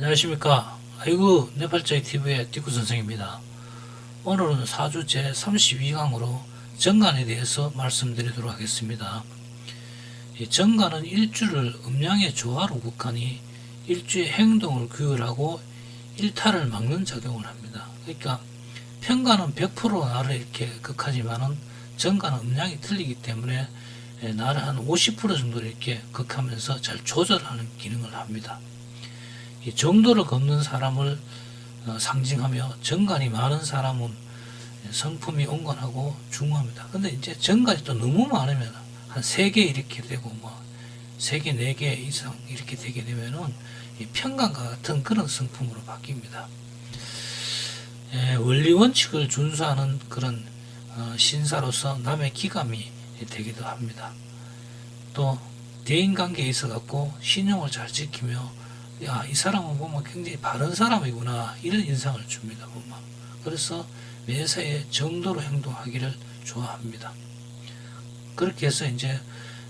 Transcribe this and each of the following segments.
안녕하십니까. 아이고, 네팔자이 TV의 띠구 선생입니다. 오늘은 사주 제 32강으로 정간에 대해서 말씀드리도록 하겠습니다. 이 정간은 일주를 음양의 조화로 국하니 일주의 행동을 규율하고 일탈을 막는 작용을 합니다. 그러니까 평간은 100% 나를 이렇게 극하지만은 정간은 음양이 틀리기 때문에 예, 나를 한 50% 정도를 이렇게 극하면서 잘 조절하는 기능을 합니다. 이 정도를 걷는 사람을 어, 상징하며 정간이 많은 사람은 성품이 온건하고 중후합니다. 근데 이제 정간이 또 너무 많으면 한 세 개 이렇게 되고 뭐세 개, 네 개 이상 이렇게 되게 되면은 이 평간과 같은 그런 성품으로 바뀝니다. 예, 원리 원칙을 준수하는 그런 어, 신사로서 남의 기감이 되기도 합니다. 또 대인 관계에 있어 갖고 신용을 잘 지키며 야, 이 사람은 보면 굉장히 바른 사람이구나. 이런 인상을 줍니다. 보면. 그래서 매사에 정도로 행동하기를 좋아합니다. 그렇게 해서 이제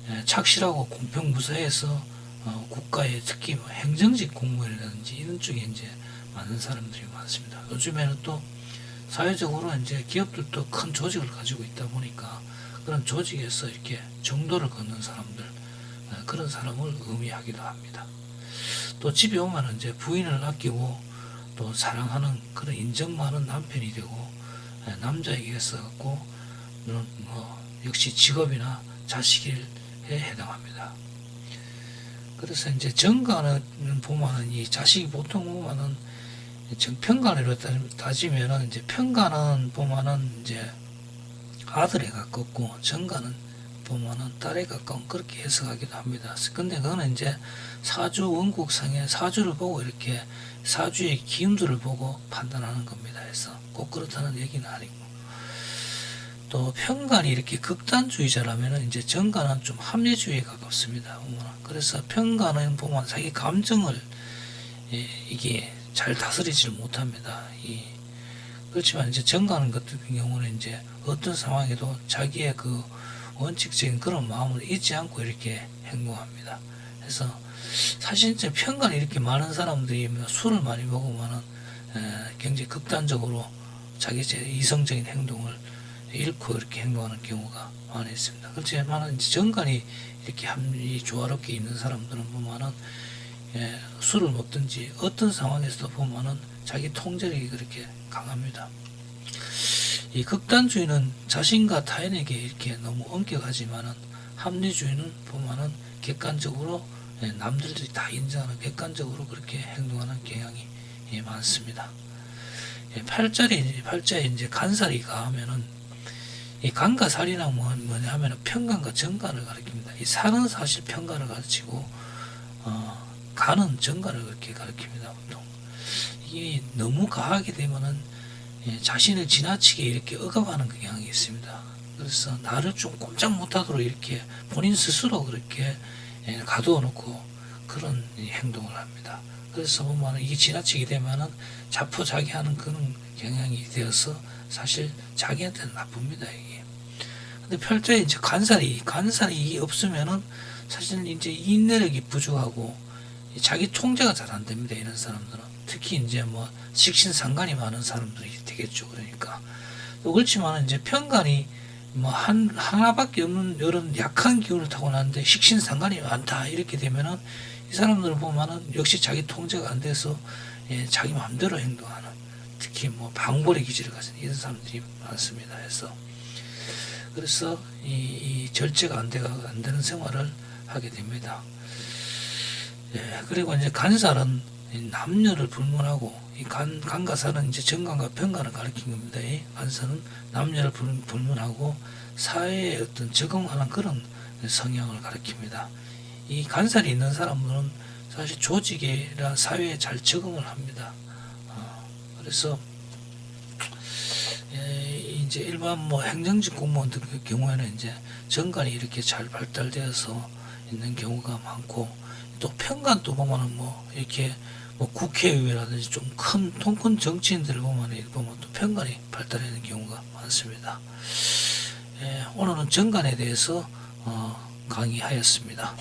에, 착실하고 공평무사해서 어, 국가의 특히 뭐 행정직 공무원이라든지 이런 쪽에 이제 많은 사람들이 많습니다. 요즘에는 또 사회적으로 이제 기업들도 큰 조직을 가지고 있다 보니까 그런 조직에서 이렇게 정도를 걷는 사람들 어, 그런 사람을 의미하기도 합니다. 또 집에 오면 이제 부인을 아끼고 또 사랑하는 그런 인정 많은 남편이 되고 예, 남자에게 있어갖고 물론 뭐 역시 직업이나 자식에 해당합니다. 그래서 이제 정가는 보면은 이 자식이 보통 보면은 정평간으로 따지면은 이제 평간은 보면은 이제 아들에 가깝고 정가는 보면은 딸에 가까운 그렇게 해석하기도 합니다. 근데 그거는 이제 사주 원국상의 사주를 보고 이렇게 사주의 기운들을 보고 판단하는 겁니다. 해서 꼭 그렇다는 얘기는 아니고 또 평간이 이렇게 극단주의자라면은 이제 정간은 좀 합리주의에 가깝습니다. 그래서 평간은 보면 자기 감정을 예, 이게 잘 다스리지를 못합니다. 이 그렇지만 이제 정간은 같은 경우는 이제 어떤 상황에도 자기의 그 원칙적인 그런 마음을 잊지 않고 이렇게 행동합니다. 그래서 사실 이제 평간이 이렇게 많은 사람들이 뭐 술을 많이 먹으면은 에, 굉장히 극단적으로 자기 제 이성적인 행동을 잃고 이렇게 행동하는 경우가 많이 있습니다. 그렇지만 이제 정간이 이렇게 합리 조화롭게 있는 사람들은 보면은 예, 술을 먹든지 어떤 상황에서도 보면은 자기 통제력이 그렇게 강합니다. 이 극단주의는 자신과 타인에게 이렇게 너무 엄격하지만은 합리주의는 보면은 객관적으로 예, 남들이 다 인정하는 객관적으로 그렇게 행동하는 경향이 예, 많습니다. 예, 팔자리 팔자에 이제 간살이 가하면은 이 간과 살이나 뭐 뭐냐 하면은 평간과 정간을 가리킵니다. 이 살은 사실 평간을 가르치고 어, 간은 정간을 그렇게 가리킵니다. 보통 이게 너무 가하게 되면은 예, 자신을 지나치게 이렇게 억압하는 경향이 있습니다. 그래서 나를 좀 꼼짝 못하도록 이렇게 본인 스스로 그렇게 예, 가두어 놓고 그런 이 행동을 합니다. 그래서 보면 이게 지나치게 되면은 자포자기하는 그런 경향이 되어서 사실 자기한테는 나쁩니다 이게. 근데 별자에 이제 간살이 간살이 없으면은 사실 이제 인내력이 부족하고 자기 통제가 잘 안 됩니다 이런 사람들은 특히 이제 뭐 식신상간이 많은 사람들이 되겠죠 그러니까 또 그렇지만 이제 편간이 뭐 한 하나밖에 없는 이런 약한 기운을 타고났는데 식신상간이 많다 이렇게 되면은 이 사람들을 보면은 역시 자기 통제가 안 돼서 예, 자기 마음대로 행동하는 특히 뭐 방골의 기질을 가진 이런 사람들이 많습니다. 해서 그래서 이, 이 절제가 안 되가 안 되는 생활을 하게 됩니다. 예, 그리고 이제 간살은 이 남녀를 불문하고 이 간, 간가살은 이제 정간과 편간을 가리킨 겁니다. 이 간살은 남녀를 불, 불문하고 사회에 어떤 적응하는 그런 성향을 가리킵니다. 이 간살이 있는 사람들은 사실 조직이나 사회에 잘 적응을 합니다. 어, 그래서 예, 이제 일반 뭐 행정직 공무원들 그 경우에는 이제 정관이 이렇게 잘 발달되어서 있는 경우가 많고 또 편관도 보면은 뭐 이렇게 뭐 국회의원이라든지 좀 큰 통큰 정치인들을 보면 보면 또 편관이 발달하는 경우가 많습니다. 예, 오늘은 정관에 대해서 어, 강의하였습니다.